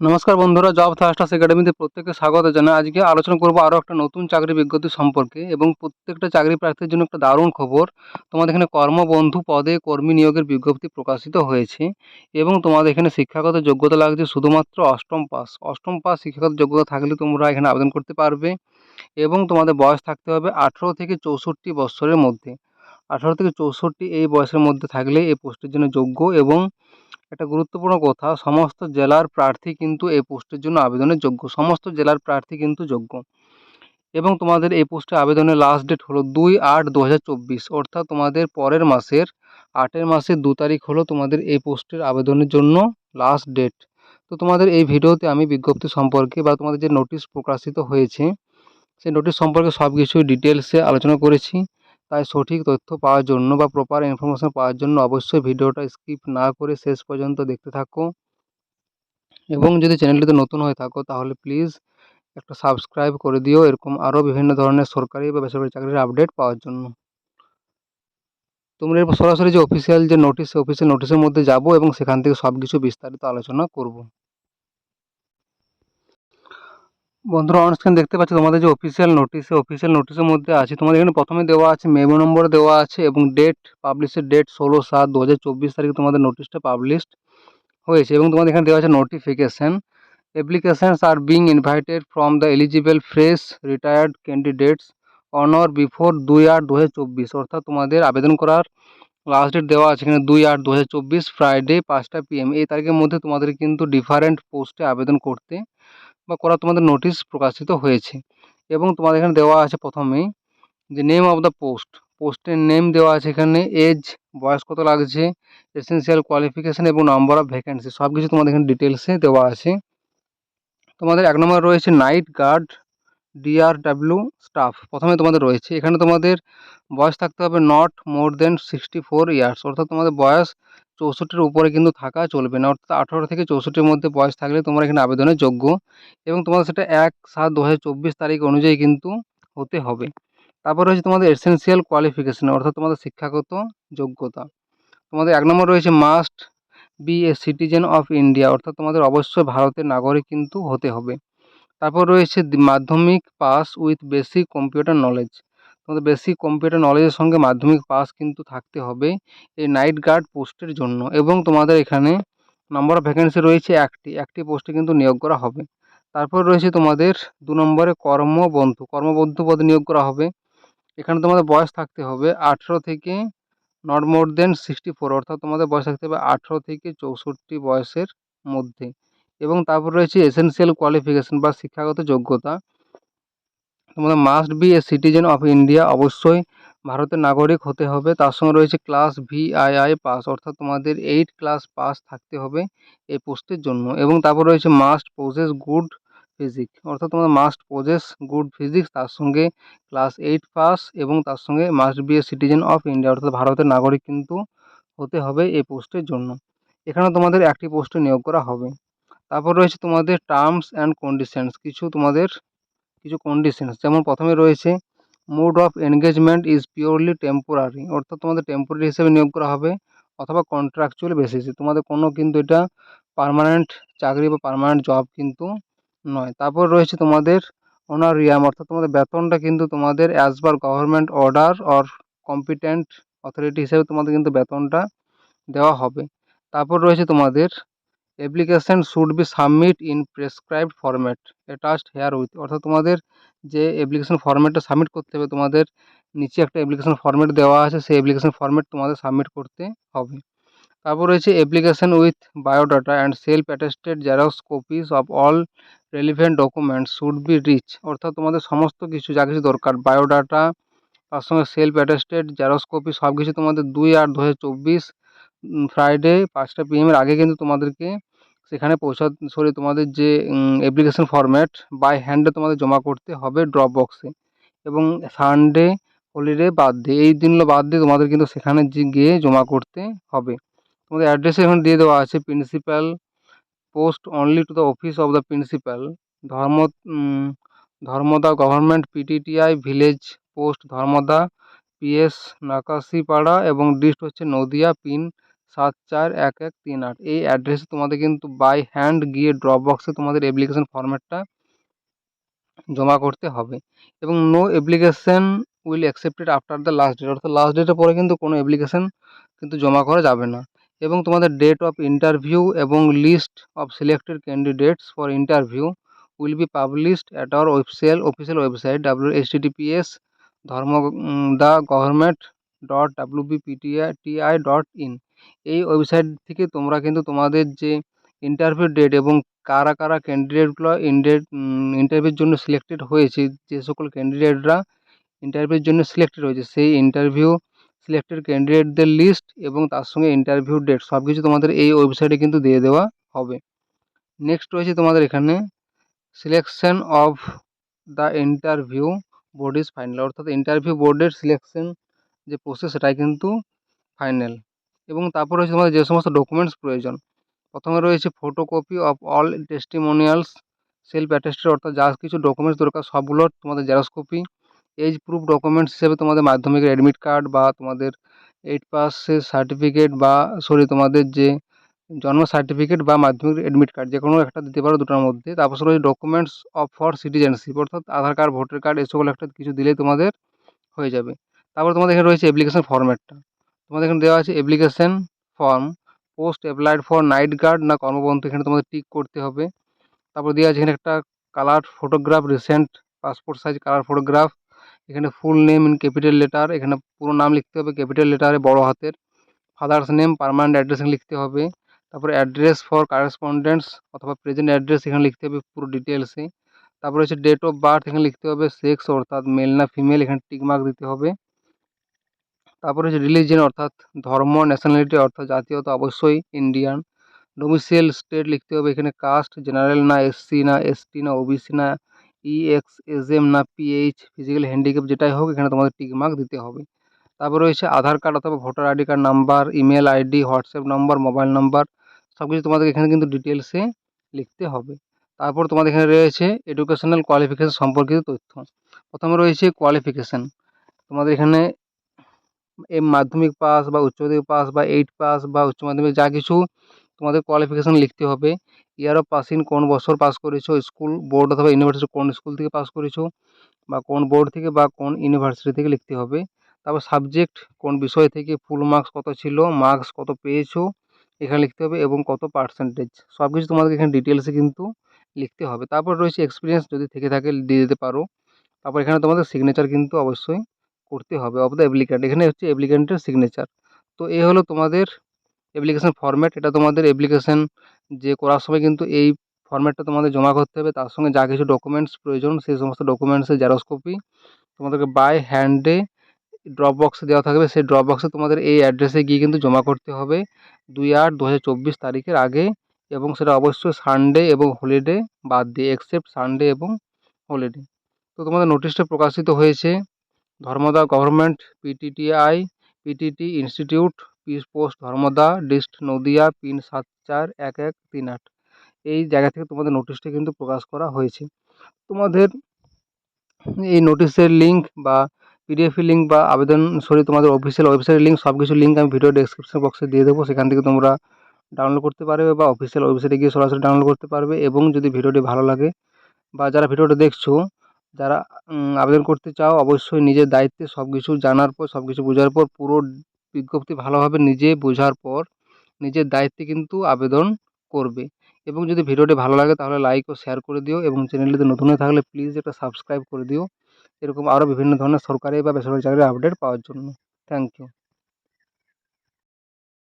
নমস্কার বন্ধুরা জব থাস্টার্স একাডেমিতে প্রত্যেককে স্বাগত জানাই। আজকে আলোচনা করব আরও একটা নতুন চাকরি বিজ্ঞপ্তি সম্পর্কে এবং প্রত্যেকটা চাকরি প্রার্থীর জন্য একটা দারুণ খবর। তোমাদের এখানে কর্মবন্ধু পদে কর্মী নিয়োগের বিজ্ঞপ্তি প্রকাশিত হয়েছে এবং তোমাদের এখানে শিক্ষাগত যোগ্যতা লাগছে শুধুমাত্র অষ্টম পাস। অষ্টম পাস শিক্ষাগত যোগ্যতা থাকলে তোমরা এখানে আবেদন করতে পারবে এবং তোমাদের বয়স থাকতে হবে আঠেরো থেকে চৌষট্টি বছরের মধ্যে। আঠারো থেকে চৌষট্টি এই বয়সের মধ্যে থাকলে এই পোস্টের জন্য যোগ্য এবং একটা গুরুত্বপূর্ণ কথা, সমস্ত জেলার প্রার্থী কিন্তু এই পোস্টের জন্য আবেদনের যোগ্য। সমস্ত জেলার প্রার্থী কিন্তু যোগ্য। এবং তোমাদের এই পোস্টে আবেদনের লাস্ট ডেট হলো দুই আট দু অর্থাৎ তোমাদের পরের মাসের আটের মাসের দু তারিখ হলো তোমাদের এই পোস্টের আবেদনের জন্য লাস্ট ডেট তো তোমাদের এই ভিডিওতে আমি বিজ্ঞপ্তি সম্পর্কে বা তোমাদের যে নোটিশ প্রকাশিত হয়েছে, সেই নোটিশ সম্পর্কে সব কিছুই ডিটেলসে আলোচনা করেছি। তাই সঠিক তথ্য পাওয়ার জন্য বা প্রপার ইনফরমেশান পাওয়ার জন্য অবশ্যই ভিডিওটা স্কিপ না করে শেষ পর্যন্ত দেখতে থাকো। এবং যদি চ্যানেলটিতে নতুন হয়ে থাকো, তাহলে প্লিজ একটা সাবস্ক্রাইব করে দিও। এরকম আরও বিভিন্ন ধরনের সরকারি বা বেসরকারি চাকরির আপডেট পাওয়ার জন্য। তোমরা এরপর সরাসরি যে অফিসিয়াল যে নোটিশ অফিসিয়াল নোটিশের মধ্যে যাব এবং সেখান থেকে সব কিছু বিস্তারিত আলোচনা করব। বন্ধুরা অনুষ্ঠান দেখতে পাচ্ছ তোমাদের যে অফিসিয়াল নোটিশ অফিসিয়াল নোটিশের মধ্যে আছে, তোমাদের এখানে প্রথমে দেওয়া আছে মেমো নম্বর দেওয়া আছে এবং ডেট পাবলিশের ডেট ষোলো সাত দু তারিখে তোমাদের নোটিশটা পাবলিশড হয়েছে এবং তোমাদের এখানে দেওয়া আছে notification applications are being invited from the eligible fresh retired candidates on or before দুই আট দু অর্থাৎ তোমাদের আবেদন করার লাস্ট ডেট দেওয়া আছে এখানে দুই আট দু ফ্রাইডে পাঁচটা পিএম এই তারিখের মধ্যে তোমাদের কিন্তু ডিফারেন্ট পোস্টে আবেদন করতে বা করা তোমাদের নোটিশ প্রকাশিত হয়েছে। এবং তোমাদের এখানে দেওয়া আছে প্রথমেই যে নেম অফ দ্য পোস্ট পোস্টের নেম দেওয়া আছে এখানে এজ বয়স কত লাগছে এসেন্সিয়াল কোয়ালিফিকেশান এবং নাম্বার অফ ভ্যাকেন্সি সব কিছু তোমাদের এখানে ডিটেলসে দেওয়া আছে। তোমাদের এক নম্বর রয়েছে নাইট গার্ড ডিআরডাব্লিউ স্টাফ প্রথমে তোমাদের রয়েছে, এখানে তোমাদের বয়স থাকতে হবে not more than sixty four years অর্থাৎ তোমাদের বয়স চৌষট্টির উপরে কিন্তু থাকা চলবে না। অর্থাৎ আঠারো থেকে চৌষট্টির মধ্যে বয়স থাকলে তোমরা এখানে আবেদনের যোগ্য এবং তোমাদের সেটা এক সাত দু তারিখ অনুযায়ী কিন্তু হতে হবে। তারপর রয়েছে তোমাদের এসেন্সিয়াল কোয়ালিফিকেশান অর্থাৎ তোমাদের শিক্ষাগত যোগ্যতা। তোমাদের এক নম্বর রয়েছে must be a citizen of India অর্থাৎ তোমাদের অবশ্যই ভারতের নাগরিক কিন্তু হতে হবে। তারপর রয়েছে মাধ্যমিক pass with basic computer knowledge তোমাদের বেসিক কম্পিউটার নলেজের সঙ্গে মাধ্যমিক পাস কিন্তু থাকতে হবে এই নাইট গার্ড পোস্টের জন্য এবং তোমাদের এখানে নম্বর অফ ভ্যাকেন্সি রয়েছে একটি একটি পোস্টে কিন্তু নিয়োগ করা হবে। তারপর রয়েছে তোমাদের দু নম্বরে কর্মবন্ধু কর্মবন্ধু পদে নিয়োগ করা হবে। এখানে তোমাদের বয়স থাকতে হবে আঠেরো থেকে not more than sixty four অর্থাৎ তোমাদের বয়স থাকতে হবে আঠেরো থেকে চৌষট্টি বয়সের মধ্যে। এবং তারপর রয়েছে এসেন্সিয়াল কোয়ালিফিকেশান বা শিক্ষাগত যোগ্যতা। তোমাদের must be a citizen of India অবশ্যই ভারতের নাগরিক হতে হবে। তার সঙ্গে রয়েছে ক্লাস ভিআইআই পাস অর্থাৎ তোমাদের এইট ক্লাস পাস থাকতে হবে এই পোস্টের জন্য। এবং তারপর রয়েছে মাস্ট প্রসেস গুড ফিজিক্স অর্থাৎ তোমাদের মাস্ট পজেস গুড ফিজিক্স তার সঙ্গে ক্লাস এইট পাস এবং তার সঙ্গে must be a citizen of India অর্থাৎ ভারতের নাগরিক কিন্তু হতে হবে এই পোস্টের জন্য। এখানে তোমাদের একটি পোস্টে নিয়োগ করা হবে। তারপর রয়েছে তোমাদের টার্মস অ্যান্ড কন্ডিশনস কিছু তোমাদের কিছু কন্ডিশনস যেমন প্রথমে রয়েছে mode of engagement is purely temporary অর্থাৎ তোমাদের টেম্পোরারি হিসেবে নিয়োগ করা হবে অথবা কন্ট্রাকচুয়াল বেসিসে তোমাদের কোনো কিন্তু এটা পারমানেন্ট চাকরি বা পারমানেন্ট জব কিন্তু নয়। তারপর রয়েছে তোমাদের অনারিয়াম অর্থাৎ তোমাদের বেতনটা কিন্তু তোমাদের as per government order or competent authority হিসেবে তোমাদের কিন্তু বেতনটা দেওয়া হবে। তারপর রয়েছে তোমাদের application should be submit in prescribed format attached herewith with তোমাদের যে অ্যাপ্লিকেশান ফরম্যাটটা সাবমিট করতে হবে, তোমাদের নিচে একটা অ্যাপ্লিকেশান ফরম্যাট দেওয়া আছে, সেই অ্যাপ্লিকেশান ফরম্যাট তোমাদের সাবমিট করতে হবে। তারপর রয়েছে application with biodata and self attested xerox copies of all relevant documents should be reach অর্থাৎ তোমাদের সমস্ত কিছু, যা কিছু দরকার বায়োডাটা তার সঙ্গে সেলফ অ্যাটেস্টেড জেরক্স কপি সব কিছু তোমাদের দুই আট দু হাজার চব্বিশ ফ্রাইডে পাঁচটা পিএমের আগে কিন্তু তোমাদেরকে সেখানে পৌঁছা সরি তোমাদের যে অ্যাপ্লিকেশন ফরম্যাট বাই হ্যান্ডে তোমাদের জমা করতে হবে ড্রপ বক্সে এবং সানডে হলিডে বাদ দিয়ে, এই দিনগুলো বাদ দিয়ে তোমাদের কিন্তু সেখানে গিয়ে জমা করতে হবে। তোমাদের অ্যাড্রেস এখানে দিয়ে দেওয়া আছে principal post only to the office of the principal ধর্ম Dharmada government PTTI village post Dharmada PS Nakashipara এবং ডিস্ট হচ্ছে নদিয়া পিন সাত চার এক এক তিন আট। এই অ্যাড্রেসে তোমাদের কিন্তু বাই হ্যান্ড গিয়ে ড্রপ বক্সে তোমাদের অ্যাপ্লিকেশন ফর্ম্যাটটা জমা করতে হবে। এবং no application will accepted after the last date অর্থাৎ লাস্ট ডেটের পরে কিন্তু কোনো অ্যাপ্লিকেশন কিন্তু জমা করা যাবে না। এবং তোমাদের ডেট অফ ইন্টারভিউ এবং list of selected candidates for interview will be published at our website official website W H TTPS Dharmada government dot W BPTI TI dot in এই ওয়েবসাইট থেকে তোমরা কিন্তু তোমাদের যে ইন্টারভিউ ডেট এবং কারা কারা ক্যান্ডিডেটগুলো ইন্ডেট ইন্টারভিউর জন্য সিলেক্টেড হয়েছে, যে সকল ক্যান্ডিডেটরা ইন্টারভিউর জন্য সিলেক্টেড হয়েছে, সেই ইন্টারভিউ সিলেক্টেড ক্যান্ডিডেটদের লিস্ট এবং তার সঙ্গে ইন্টারভিউ ডেট সব কিছু তোমাদের এই ওয়েবসাইটে কিন্তু দিয়ে দেওয়া হবে। নেক্সট রয়েছে তোমাদের এখানে selection of the interview board is final অর্থাৎ ইন্টারভিউ বোর্ডের সিলেকশন যে প্রসেস সেটাই কিন্তু ফাইনাল এবং তারপর রয়েছে তোমাদের যে সমস্ত ডকুমেন্টস প্রয়োজন। প্রথমে রয়েছে photocopy of all testimonials self attested অর্থাৎ যা কিছু ডকুমেন্টস দরকার সবগুলোর তোমাদের xerox copy age proof documents হিসেবে তোমাদের মাধ্যমিকের অ্যাডমিট কার্ড বা তোমাদের এইট পাসের সার্টিফিকেট বা সরি তোমাদের যে জন্ম সার্টিফিকেট বা মাধ্যমিক অ্যাডমিট কার্ড যে কোনো একটা দিতে পারো দুটোর মধ্যে। তারপর রয়েছে ডকুমেন্টস অফ ফর সিটিজেনশিপ অর্থাৎ আধার কার্ড ভোটার কার্ড এ সকল একটা কিছু দিলেই তোমাদের হয়ে যাবে। তারপর তোমাদের এখানে রয়েছে অ্যাপ্লিকেশন ফর্ম্যাটটা তোমাদের এখানে দেওয়া আছে application form post applied for night guard না কর্মবন্ধু, এখানে তোমাদের টিক করতে হবে। তারপর দেওয়া আছে এখানে একটা colour photograph recent passport size colour photograph এখানে full name in capital letter এখানে পুরো নাম লিখতে হবে ক্যাপিটাল লেটারে বড় হাতের। ফাদার্স নেম পারমানেন্ট অ্যাড্রেস লিখতে হবে। তারপরে অ্যাড্রেস ফর কারেসপন্ডেন্টস অথবা প্রেজেন্ট অ্যাড্রেস এখানে লিখতে হবে পুরো ডিটেলসে তারপরে হচ্ছে ডেট অফ বার্থ এখানে লিখতে হবে সেক্স অর্থাৎ মেল না ফিমেল এখানে টিক মার্ক দিতে হবে। তারপরে হচ্ছে রিলিজিয়ন অর্থাৎ ধর্ম ন্যাশনালিটি অর্থাৎ জাতীয়তা অবশ্যই ইন্ডিয়ান ডোমিসিয়াল স্টেট লিখতে হবে এখানে কাস্ট জেনারেল না এসসি না এসটি না ওবিসি না ই এক্স এস এম না পিএইচ ফিজিক্যাল হ্যান্ডিক্যাপ যেটাই হোক এখানে তোমাদের টিক মার্ক দিতে হবে। তারপর রয়েছে আধার কার্ড অথবা voter ID card number email ID WhatsApp number mobile number সব কিছু তোমাদের এখানে কিন্তু ডিটেলসে লিখতে হবে। তারপর তোমাদের এখানে রয়েছে এডুকেশনাল কোয়ালিফিকেশান সম্পর্কিত তথ্য। প্রথমে রয়েছে কোয়ালিফিকেশান তোমাদের এখানে মাধ্যমিক পাস বা উচ্চ মাধ্যমিক পাস বা এইট পাস বা উচ্চ মাধ্যমিক যা কিছু তোমাদের কোয়ালিফিকেশান লিখতে হবে। ইয়ার অফ পাসিং কোন বছর পাস করেছ? স্কুল বোর্ড অথবা ইউনিভার্সিটি কোন স্কুল থেকে পাস করেছ? বা কোন বোর্ড থেকে বা কোন ইউনিভার্সিটি থেকে লিখতে হবে? তারপর সাবজেক্ট কোন বিষয় থেকে? ফুল মার্কস কত ছিল? মার্কস কত পেয়েছ? এখানে লিখতে হবে এবং কত পার্সেন্টেজ সব কিছু তোমাদেরকে এখানে ডিটেলসে কিন্তু লিখতে হবে। তারপর রয়েছে এক্সপিরিয়েন্স যদি থেকে থাকে দিয়ে দিতে পারো। তারপর এখানে তোমাদের সিগনেচার কিন্তু অবশ্যই করতে হবে অফ দ্য অ্যাপ্লিক্যান্ট এখানে হচ্ছে অ্যাপ্লিক্যান্টের সিগনেচার তো এ হলো তোমাদের অ্যাপ্লিকেশান ফর্ম্যাট এটা তোমাদের অ্যাপ্লিকেশান যে করার সময় কিন্তু এই ফর্ম্যাটটা তোমাদের জমা করতে হবে। তার সঙ্গে যা কিছু ডকুমেন্টস প্রয়োজন, সেই সমস্ত ডকুমেন্টসের জেরক্স কপি তোমাদেরকে বাই হ্যান্ডে ড্রপ বক্সে দেওয়া থাকবে। সেই ড্রপ বক্সে তোমাদের এই অ্যাড্রেসে গিয়ে কিন্তু জমা করতে হবে দুই আট দু তারিখের আগে এবং সেটা অবশ্যই সানডে এবং হলিডে বাদ দিয়ে এক্সেপ্ট সানডে এবং হলিডে তো তোমাদের নোটিশটা প্রকাশিত হয়েছে। Dharmada government PTTI PTT institute PS post Dharmada, dist Nadia, pin সাত চার এক এক তিন আট। এই জায়গা থেকে তোমাদের নোটিশটা কিন্তু প্রকাশ করা হয়েছে। তোমাদের এই নোটিশের লিঙ্ক বা পিডিএফের লিঙ্ক বা আবেদন সরি তোমাদের অফিসিয়াল ওয়েবসাইটের লিঙ্ক সব কিছু লিঙ্ক আমি ভিডিও ডেসক্রিপশন বক্সে দিয়ে দেবো। সেখান থেকে তোমরা ডাউনলোড করতে পারবে বা অফিসিয়াল ওয়েবসাইটে গিয়ে সরাসরি ডাউনলোড করতে পারবে। এবং যদি ভিডিওটি ভালো লাগে বা যারা ভিডিওটা দেখছ যারা আবেদন করতে চাও, অবশ্যই নিজের দায়িত্বে সব কিছু জানার পর সব কিছু বোঝার পর, পুরো বিজ্ঞপ্তি ভালোভাবে নিজে বোঝার পর, নিজের দায়িত্বে কিন্তু আবেদন করবে। এবং যদি ভিডিওটি ভালো লাগে, তাহলে লাইক ও শেয়ার করে দিও এবং চ্যানেলটিতে নতুন হয়ে থাকলে প্লিজ একটা সাবস্ক্রাইব করে দিও। এরকম আরও বিভিন্ন ধরনের সরকারি বা বেসরকারি চাকরির আপডেট পাওয়ার জন্য। Thank you